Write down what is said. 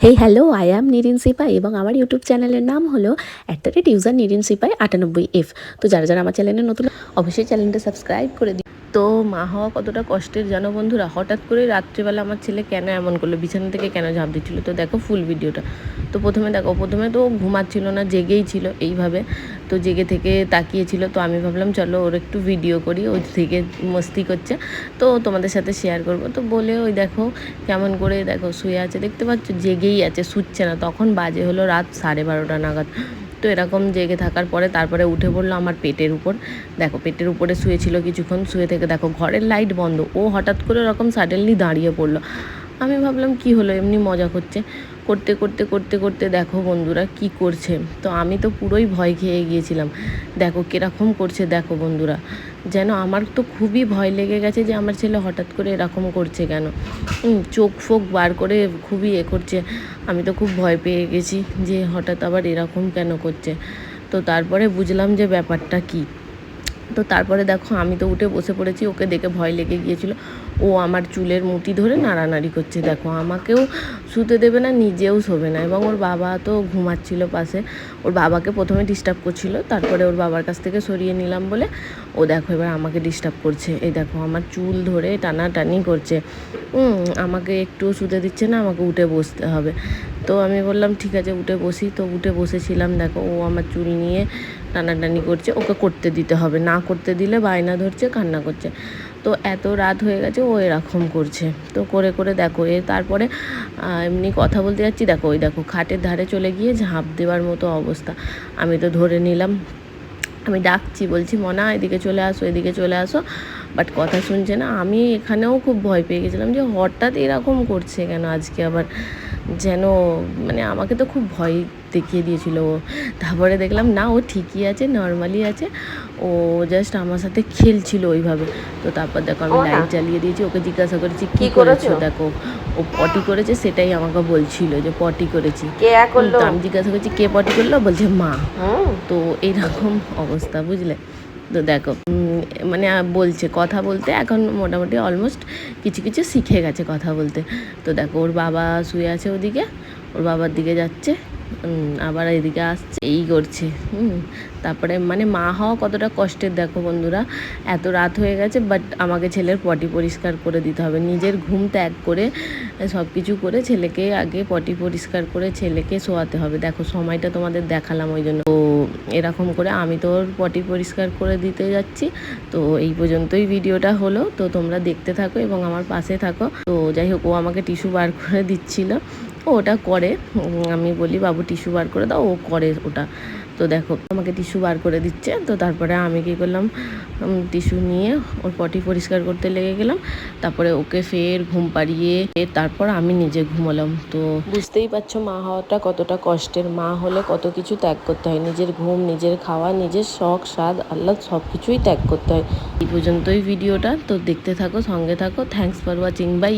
Hey hello I am নিরিন সিপাই এবং আমার YouTube চ্যানেলের নাম হলো at the rate user Nirin Sipai আটানব্বই এফ তো যারা যারা আমার চ্যানেলে নতুন, অবশ্যই চ্যানেলটা সাবস্ক্রাইব করে দিই তো মা হওয়া কতটা কষ্টের জানো বন্ধুরা? হঠাৎ করে রাত্রিবেলা আমার ছেলে কেন এমন করল? বিছানা থেকে কেন ঝাঁপ দিচ্ছিল? তো দেখো ফুল ভিডিওটা। তো প্রথমে দেখো, প্রথমে তো ঘুমাচ্ছিল না, জেগেই ছিল এইভাবে। তো জেগে থেকে তাকিয়েছিল। তো আমি ভাবলাম, চলো ওর একটু ভিডিও করি, ওই থেকে মস্তি করছে। তো তোমাদের সাথে শেয়ার করব। তো বলে ওই দেখো, কেমন করে দেখো, শুয়ে আছে। দেখতে পাচ্ছ, জেগেই আছে, শুচ্ছে না। তখন বাজে হলো রাত সাড়ে বারোটা নাগাদ। তো এরকম জেগে থাকার পরে তারপরে উঠে পড়ল আমার পেটের উপর। দেখো, পেটের উপরে শুয়েছিল কিছুক্ষণ, শুয়ে থেকে দেখো ঘরের লাইট বন্ধ। ও হঠাৎ করে ওরকম সাডেনলি দাঁড়িয়ে পড়ল। আমি ভাবলাম, কি হলো? এমনি মজা করছে? করতে করতে করতে করতে দেখো বন্ধুরা কি করছে। তো আমি তো পুরোই ভয় খেয়ে গিয়েছিলাম। দেখো কীরকম করছে, দেখো বন্ধুরা। যেন আমার তো খুবই ভয় লেগে গেছে যে আমার ছেলে হঠাৎ করে এরকম করছে কেন। চোখ ফোক বার করে খুবই এ করছে। আমি তো খুব ভয় পেয়ে গেছি যে হঠাৎ আবার এরকম কেন করছে। তো তারপরে বুঝলাম যে ব্যাপারটা কী। তো তারপরে দেখো আমি তো উঠে বসে পড়েছি, ওকে দেখে ভয় লেগে গিয়েছিল। ও আমার চুলের মুটি ধরে নাড়ানাড়ি করছে। দেখো, আমাকেও শুতে দেবে না, নিজেও শোবে না। এবং ওর বাবা তো ঘুমাচ্ছিল পাশে। ওর বাবাকে প্রথমে ডিস্টার্ব করছিল, তারপরে ওর বাবার কাছ থেকে সরিয়ে নিলাম বলে ও দেখো এবার আমাকে ডিস্টার্ব করছে। এই দেখো, আমার চুল ধরে টানাটানি করছে। আমাকে একটু শুতে দিচ্ছে না, আমাকে উঠে বসতে হবে। তো আমি বললাম, ঠিক আছে, উঠে বসি। তো উঠে বসেছিলাম, দেখো, ও আমার চুল নিয়ে টানাটানি করছে। ওকে করতে দিতে হবে। না করতে দিলে বায়না ধরছে, কান্না করছে। তো এত রাত হয়ে গেছে, ও এরকম করছে। তো করে করে দেখো এ তারপরে এমনি কথা বলতে যাচ্ছি, দেখো, ওই দেখো, খাটের ধারে চলে গিয়ে ঝাঁপ দেওয়ার মতো অবস্থা। আমি তো ধরে নিলাম। আমি ডাকছি, বলছি, মনা, এদিকে চলে আসো, এদিকে চলে আসো। বাট কথা শুনছে না আমি এখানেও খুব ভয় পেয়ে গেছিলাম যে হঠাৎ এরকম করছে কেন আজকে আবার যেন মানে আমাকে তো খুব ভয় দেখিয়ে দিয়েছিল ও। তারপরে দেখলাম না ও ঠিকই আছে নর্মালি আছে ও জাস্ট আমার সাথে খেলছিল ওইভাবে। তো তারপর দেখো আমি লাইট জ্বালিয়ে দিয়েছি ওকে জিজ্ঞাসা করেছি কি করেছ? দেখো ও পটি করেছে সেটাই আমাকে বলছিল যে পটি করেছি। তো আমি জিজ্ঞাসা করছি কে পটি করল? বলছে মা। তো এইরকম অবস্থা বুঝলে? তো দেখো মানে বলছে কথা বলতে এখন মোটামুটি অলমোস্ট কিছু কিছু শিখে গেছে কথা বলতে। তো দেখো, ওর বাবা শুয়ে আছে ওদিকে। ওর বাবার দিকে যাচ্ছে আবার এদিকে আসছে, এই করছে, হুম। তারপরে মানে মা হওয়া কতটা কষ্টের দেখো বন্ধুরা, এত রাত হয়ে গেছে বাট আমাকে ছেলের পটি পরিষ্কার করে দিতে হবে। নিজের ঘুম ত্যাগ করে সব কিছু করে ছেলেকে আগে পটি পরিষ্কার করে ছেলেকে শোয়াতে হবে। দেখো সময়টা তোমাদের দেখালাম ওই জন্য। তো এরকম করে আমি তো ওর পটি পরিষ্কার করে দিতে যাচ্ছি। তো এই পর্যন্তই ভিডিওটা হলো। তো তোমরা দেখতে থাকো এবং আমার পাশে থাকো। তো যাই হোক, ও আমাকে টিস্যু বার করে দিচ্ছিল। ও ওটা করে। আমি বলি, বাবু, টিস্যু বার করে দাও। ও করে ওটা। তো দেখো, আমাকে টিস্যু বার করে দিচ্ছে। তো তারপরে আমি কী করলাম টিস্যু নিয়ে ওর পটি পরিষ্কার করতে লেগে গেলাম। তারপরে ওকে ফের ঘুম পাড়িয়ে তারপর আমি নিজে ঘুমালাম। তো বুঝতেই পারছ, মা হওয়াটা কতটা কষ্টের। মা হলে কত কিছু ত্যাগ করতে হয়। নিজের ঘুম, নিজের খাওয়া, নিজের শখ, স্বাদ, আহ্লাদ, সব কিছুই ত্যাগ করতে হয়। এই পর্যন্তই ভিডিওটা। তো দেখতে থাকো, সঙ্গে থাকো। Thanks for watching by